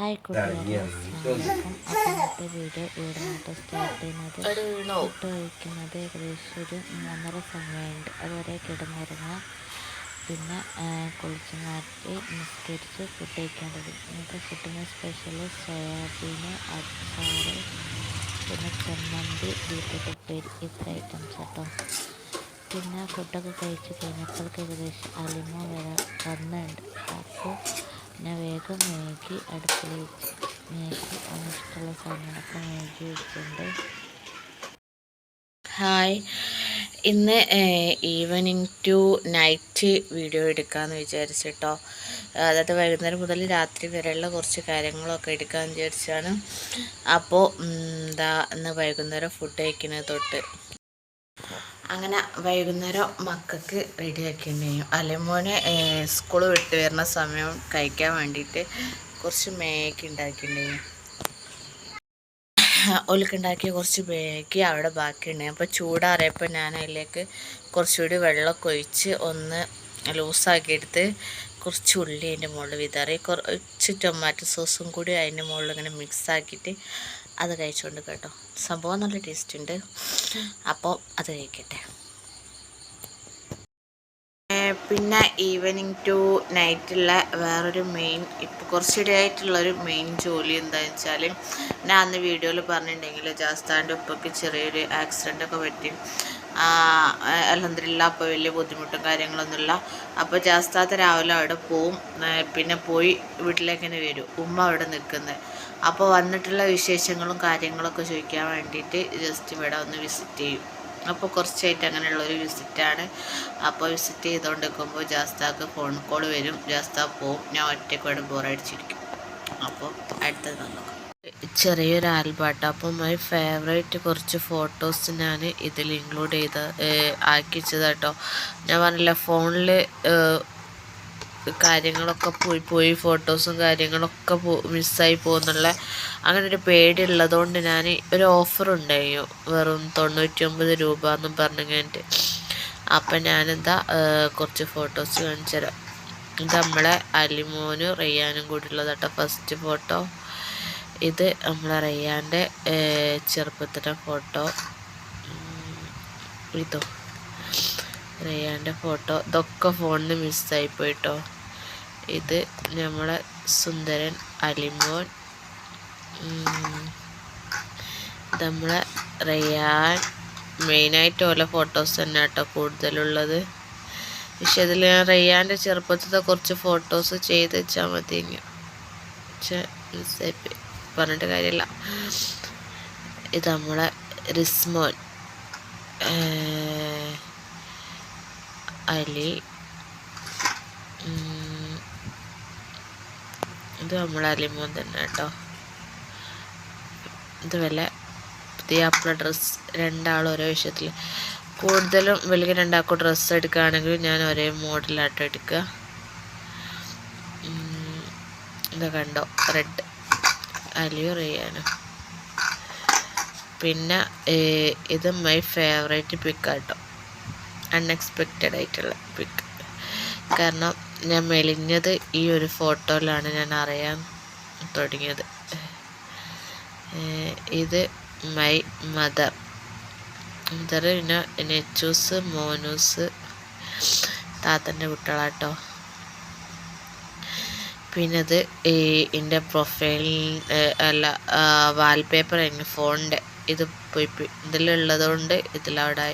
Hi കൂട്ടുകാരെ അസ്സലാമലൈക്കും അപ്പോൾ ഇന്നത്തെ വീഡിയോ ഇവിടെ നിന്നിട്ട് സ്റ്റാർട്ട് ചെയ്യുന്നത് ഫുഡ് കഴിക്കുന്നത് ഏകദേശം ഒരു മൂന്നര സമയമുണ്ട് അതുവരെ കിടന്നിറങ്ങാം പിന്നെ കുളിച്ച് മാറ്റി നിസ്കരിച്ച് ഫുഡ് കഴിക്കേണ്ടത് ഇന്നത്തെ ഫുഡിന് സ്പെഷ്യൽ സോയാബീന് അച്ചാറ് പിന്നെ ചമ്മന്തി ബീറ്റ്റൂട്ട് ഉപ്പേരി ഇത്ര ഐറ്റംസ് കേട്ടോ പിന്നെ ഫുഡൊക്കെ കഴിച്ച് കഴിഞ്ഞപ്പോഴേക്ക് ഏകദേശം അലിമോ വരെ വന്നിട്ടുണ്ട് അപ്പോൾ ഞാൻ വേഗം മേഗി അടുപ്പിൽ മേക്കി മേഗി അവനിഷ്ടമുള്ള സാധനങ്ങളൊക്കെ മേഗി വെച്ചിട്ടുണ്ട് ഹായ്. ഇന്ന് ഈവനിങ് ടു നൈറ്റ് വീഡിയോ എടുക്കാമെന്ന് വിചാരിച്ചിട്ടോ. അതായത് വൈകുന്നേരം മുതൽ രാത്രി വരെയുള്ള കുറച്ച് കാര്യങ്ങളൊക്കെ എടുക്കാമെന്ന് വിചാരിച്ചാണ്. അപ്പോൾ എന്താ ഇന്ന് വൈകുന്നേരം ഫുഡ് കഴിക്കുന്നത് തൊട്ട്. അങ്ങനെ വൈകുന്നേരം മക്കൾക്ക് റെഡി ആക്കിയിട്ടുണ്ടെയും അലമോനെ സ്കൂൾ വിട്ട് വരുന്ന സമയം കഴിക്കാൻ വേണ്ടിയിട്ട് കുറച്ച് മേക്ക് ഉണ്ടാക്കേണ്ടി ഉണ്ടാക്കിയിട്ടുണ്ടെയും ഒലുക്കുണ്ടാക്കിയ കുറച്ച് മേക്ക് അവിടെ ബാക്കിയുണ്ട്. അപ്പോൾ ചൂടാറിയപ്പോൾ ഞാൻ അതിലേക്ക് കുറച്ചുകൂടി വെള്ളമൊക്കെ ഒഴിച്ച് ഒന്ന് ലൂസാക്കിയെടുത്ത് കുറച്ച് ഉള്ളി അതിന്റെ മുകളിൽ വിതറി. കുറച്ച് ടൊമാറ്റോ സോസും കൂടി അതിന്റെ മുകളിൽ ഇങ്ങനെ മിക്സ് ആക്കിയിട്ട് അത് കഴിച്ചുകൊണ്ട് കേട്ടോ. സംഭവം നല്ല ടേസ്റ്റ് ഉണ്ട്. അപ്പോൾ അത് കഴിക്കട്ടെ. പിന്നെ ഈവനിങ് ടു നൈറ്റുള്ള വേറൊരു മെയിൻ ഇപ്പോൾ കുറച്ചിടെ ആയിട്ടുള്ളൊരു മെയിൻ ജോലി എന്താണെന്ന് വെച്ചാൽ ഞാൻ അന്ന് വീഡിയോയിൽ പറഞ്ഞിട്ടുണ്ടെങ്കിൽ ജാസ്താന്റെ ഉപ്പയ്ക്ക് ചെറിയൊരു ആക്സിഡന്റ് ഒക്കെ പറ്റി. അലഹദില്ല അപ്പോൾ വലിയ ബുദ്ധിമുട്ടും കാര്യങ്ങളൊന്നുമില്ല. അപ്പോൾ ജാസ്താത്ത രാവിലെ അവിടെ പോവും. പിന്നെ പോയി വീട്ടിലേക്ക് തന്നെ വരും. ഉമ്മ അവിടെ നിൽക്കുന്നത് അപ്പോൾ വന്നിട്ടുള്ള വിശേഷങ്ങളും കാര്യങ്ങളൊക്കെ ചോദിക്കാൻ വേണ്ടിയിട്ട് ജസ്റ്റ് ഇവിടെ ഒന്ന് വിസിറ്റ് ചെയ്യും. അപ്പോൾ കുറച്ചായിട്ട് അങ്ങനെയുള്ളൊരു വിസിറ്റാണ് അപ്പോൾ വിസിറ്റ് ചെയ്തുകൊണ്ട് നിൽക്കുമ്പോൾ ജാസ്താക്ക് ഫോൺ കോൾ വരും. ജാസ്താ പോവും. ഞാൻ ഒറ്റയ്ക്ക് ഇവിടെ ബോറടിച്ചിരിക്കും അപ്പോൾ അടുത്തത് നോക്കാം ചെറിയൊരു ആൽബാട്ടോ. അപ്പോൾ മൈ ഫേവറേറ്റ് കുറച്ച് ഫോട്ടോസ് ഞാൻ ഇതിൽ ഇൻക്ലൂഡ് ചെയ്ത് ആക്കിച്ചത് കേട്ടോ ഞാൻ പറഞ്ഞില്ല ഫോണിൽ കാര്യങ്ങളൊക്കെ പോയി പോയി ഫോട്ടോസും കാര്യങ്ങളൊക്കെ പോ മിസ്സായി പോകുന്നുള്ള അങ്ങനെ ഒരു പേടി ഉള്ളതുകൊണ്ട് ഞാൻ ഒരു ഓഫർ ഉണ്ടായിരുന്നു. വെറും തൊണ്ണൂറ്റി ഒമ്പത് രൂപ എന്നും പറഞ്ഞു കഴിഞ്ഞിട്ട്. അപ്പം ഞാനെന്താ കുറച്ച് ഫോട്ടോസ് കാണിച്ചു തരാം. ഇത് നമ്മളെ അലിമോനും റയ്യാനും കൂടി ഉള്ളതാട്ടോ ഫസ്റ്റ് ഫോട്ടോ ഇത് നമ്മളെ റയ്യാന്റെ ചെറുപ്പത്തിന്റെ ഫോട്ടോ. ഇതോ. റയ്യാന്റെ ഫോട്ടോ. ഇതൊക്കെ ഫോണിന് മിസ്സായി പോയിട്ടോ. ഇത് നമ്മളെ സുന്ദരൻ അലിമോൻ. നമ്മളെ റയ്യാൻ. മെയിനായിട്ട് ഓരോ ഫോട്ടോസ് തന്നെ കേട്ടോ കൂടുതലുള്ളത്. പക്ഷെ ഇതിൽ ഞാൻ റയ്യാന്റെ ചെറുപ്പത്തിൽ കുറച്ച് ഫോട്ടോസ് ചെയ്ത് വെച്ചാൽ മതി പക്ഷെ മിസ്സായി പോയി. പറഞ്ഞിട്ട് കാര്യമില്ല. ഇത് നമ്മളെ റിസ്മോൻ അലി ഇത് നമ്മളെ അലിമോൻ തന്നെ കേട്ടോ. ഇതുപോലെ പുതിയ പുതിയാപ്പിള ഡ്രസ്സ് രണ്ടാളും ഓരോ വിഷയത്തിൽ കൂടുതലും വലിയ രണ്ടാൾക്കും ഡ്രസ്സ് എടുക്കുകയാണെങ്കിൽ ഞാൻ ഒരേ മോഡലായിട്ട് എടുക്കുക. ഇത് കണ്ടോ റെഡ്. അലിയോ റിയാനോ പിന്നെ ഇത് മൈ ഫേവറേറ്റ് പിക്കാട്ടോ അൺഎക്സ്പെക്റ്റഡ് ആയിട്ടുള്ള പിക്ക് കാരണം ഞാൻ മെലിഞ്ഞത് ഈ ഒരു ഫോട്ടോയിലാണ് ഞാൻ അറിയാൻ തുടങ്ങിയത്. ഇത് മൈ മദർ മദർ പിന്നെ നെച്ചൂസ് മോനൂസ് താത്തന്റെ കുട്ടികളാട്ടോ. പിന്നെ അത് ഈ എന്റെ പ്രൊഫൈൽ അല്ല വാൾപേപ്പർ എന്റെ ഫോണിന്റെ ഇത് പോയി ഇതിലുള്ളതുകൊണ്ട് ഇതിലവിടെ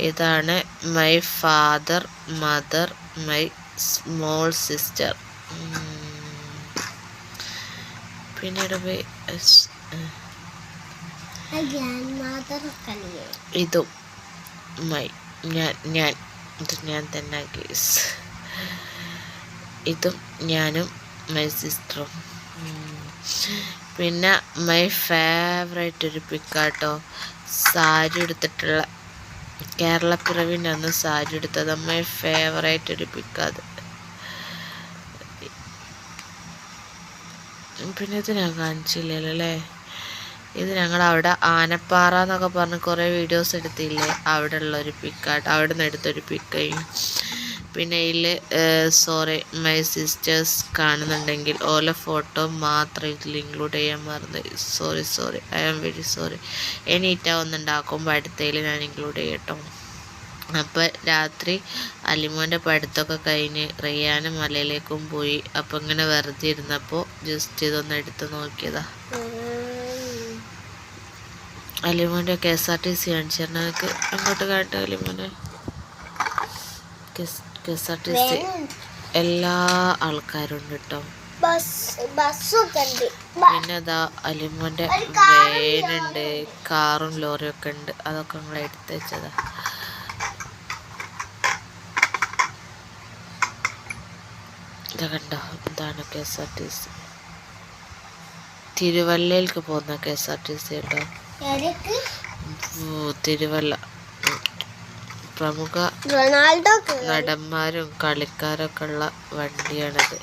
ഇതാണ് my father mother my small sister പിന്നീട് ഇതും മൈ ഞാൻ ഞാൻ ഇത് ഞാൻ തന്നെ ഗേസ് ഇതും ഞാനും മൈ സിസ്റ്ററും പിന്നെ മൈ ഫേവറേറ്റ് ഒരു പിക്കാട്ടോ സാരി എടുത്തിട്ടുള്ള കേരളപ്പിറവിന്റെ അന്ന് സാരി എടുത്തത്. മൈ ഫേവറേറ്റ് ഒരു പിക്കാത് പിന്നെ ഇത് ഞാൻ കാണിച്ചില്ലല്ലോ അല്ലേ? ഇത് ഞങ്ങൾ അവിടെ ആനപ്പാറ എന്നൊക്കെ പറഞ്ഞ് കുറേ വീഡിയോസ് എടുത്തില്ലേ? അവിടെ ഉള്ളൊരു പിക്കാട്ട് അവിടെ നിന്ന് എടുത്തൊരു പിക്കയും. പിന്നെ ഇതിൽ സോറി മൈ സിസ്റ്റേഴ്സ് കാണുന്നുണ്ടെങ്കിൽ ഓല ഫോട്ടോ മാത്രം ഇതിൽ ഇൻക്ലൂഡ് ചെയ്യാൻ മറന്നു. Sorry sorry I am very sorry. എനിറ്റാ ഒന്നുണ്ടാക്കുമ്പോൾ അടുത്തതിൽ ഞാൻ ഇൻക്ലൂഡ് ചെയ്യട്ടോ. അപ്പോൾ രാത്രി അലിമോന്റെ പഠിത്തമൊക്കെ കഴിഞ്ഞ് റിയാന മലയിലേക്കും പോയി. അപ്പം ഇങ്ങനെ വെറുതെ ഇരുന്നപ്പോൾ ജസ്റ്റ് ഇതൊന്ന് എടുത്ത് നോക്കിയതാ. അലിമോന്റെ K S R T C കാണിച്ചിരുന്ന അങ്ങോട്ട് കാട്ടെ അലിമോനെ? K S R T C എല്ലാ ആൾക്കാരും കേട്ടോ പിന്നെ അതാ അലിമോന്റെ വേനുണ്ട് കാറും ലോറിയും ഒക്കെ ഉണ്ട്. അതൊക്കെ നിങ്ങൾ എടുത്ത് വെച്ചതാ. കണ്ടോ? ഇതാണ് K S R T C. തിരുവല്ലയിലേക്ക് പോകുന്ന K S R T C കേട്ടോ. തിരുവല്ല. പ്രമുഖ റൊണാൾഡോ നടന്മാരും കളിക്കാരൊക്കെ ഉള്ള വണ്ടിയാണിത്.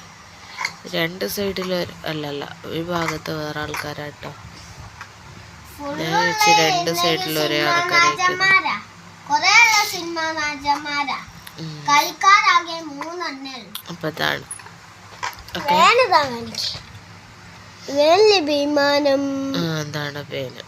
രണ്ട് സൈഡിൽ അല്ലല്ല ഈ ഭാഗത്ത് വേറെ ആൾക്കാരാട്ടോ. ഞാൻ വെച്ച് രണ്ട് സൈഡിൽ ഒരേ ഉള്ളൂ അപ്പൊ ആ, എന്താണ് പേര്